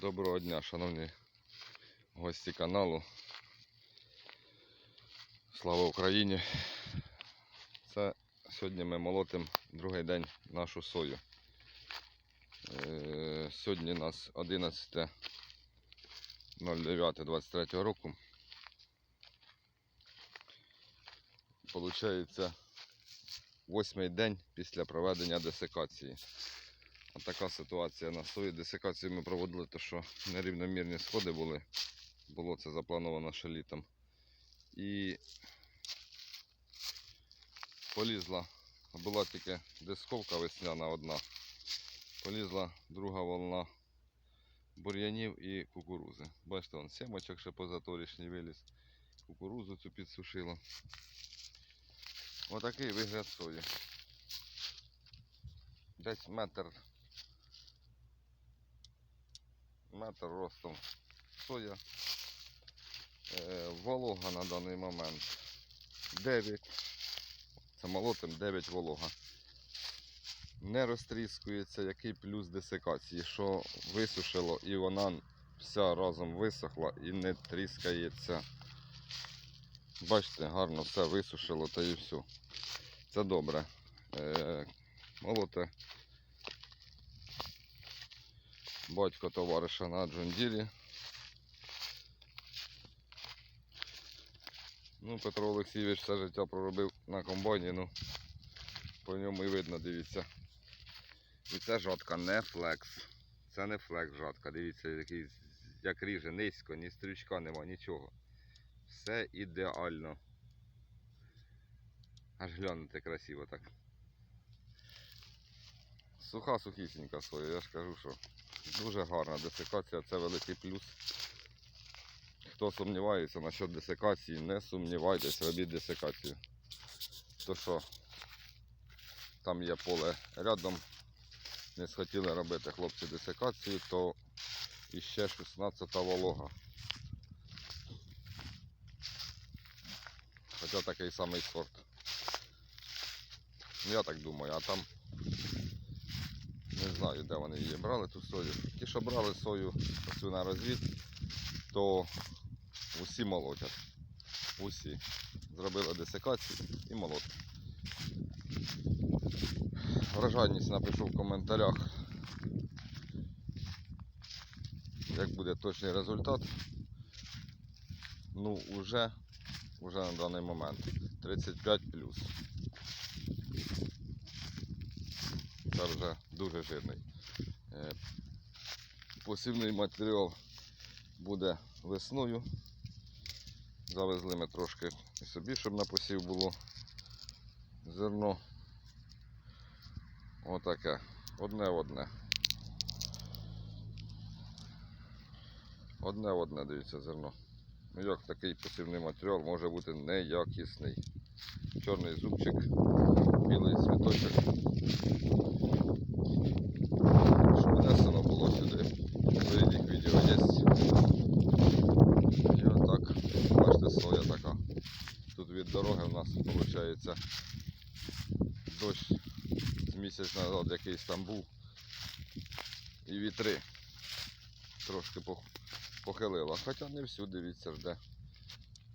Доброго дня, шановні гості каналу. Слава Україні! Це сьогодні ми молотимо другий день нашу сою. Е, Сьогодні у нас 11.09.23 року. Получається восьмий день після проведення десикації. А така ситуація на сої. Десикацію ми проводили, то що нерівномірні сходи були. Було це заплановано ще літом. І полізла, була тільки дисковка весняна одна. Полізла друга волна бур'янів і кукурузи. Бачите, вон сімочок ще позаторішній виліз. Кукурузу цю підсушило. Отакий вигляд сої. Десь метр метр ростом соя. Е, волога на даний момент 9. Це молотим 9 волога. Не розтріскується, який плюс десикації, що висушило і вона вся разом висохла і не тріскається. Бачите, гарно все висушило та і все. Це добре. Е, молоте батько товариша на Джондірі. Ну, Петро Олексійович все життя проробив на комбайні, ну по ньому і видно, дивіться. І це жатка не флекс. Це не флекс жатка. Дивіться, який, як ріже низько, ні стрючка нема, нічого. Все ідеально. Аж глянути красиво так. Суха сухісінька соя, я ж кажу, що дуже гарна десикація, це великий плюс. Хто сумнівається насчет десикації, не сумнівайтесь, робіть десикацію. То що там є поле рядом, не схотіли робити хлопці десикацію, то іще 16 волога. Хоча такий самий сорт. Ну, Я так думаю, а там не знаю, де вони її брали, ту сою. Ті, що брали сою оцю на розвід, то усі молотять. Усі. Зробили десикацію і молотять. Вражальність напишу в коментарях, як буде точний результат. Ну, уже, уже на даний момент 35 плюс. Це вже дуже жирний. Е, Посівний матеріал буде весною. Завезли ми трошки і собі, щоб на посів було зерно. Отаке. Одне одне. Одне одне, дивіться, зерно. Ну як такий посівний матеріал може бути неякісний. Чорний зубчик, білий цвіточок. Що внесено було сюди. Впереді відео є. І отак, бачите, соя така. Тут від дороги в нас виходить дощ з місяць назад якийсь там був. І вітри трошки пох- похилило. Хоча не всюди, дивіться, де,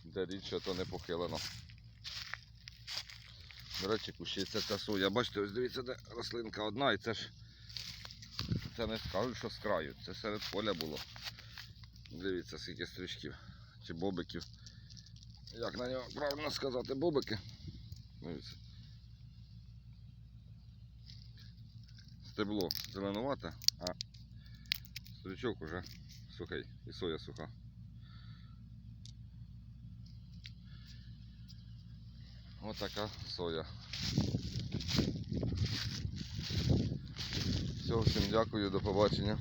де рідше, то не похилено. До речі, кущиться ця соя. Бачите, ось дивіться, де рослинка одна і це ж це не скажуть, що з краю. Це серед поля було. Дивіться, скільки стрічків чи бобиків. Як на нього правильно сказати, бобики. Дивіться. Стебло зеленувате, а стрічок уже сухий і соя суха. Отака соя. Все, всім дякую, до побачення.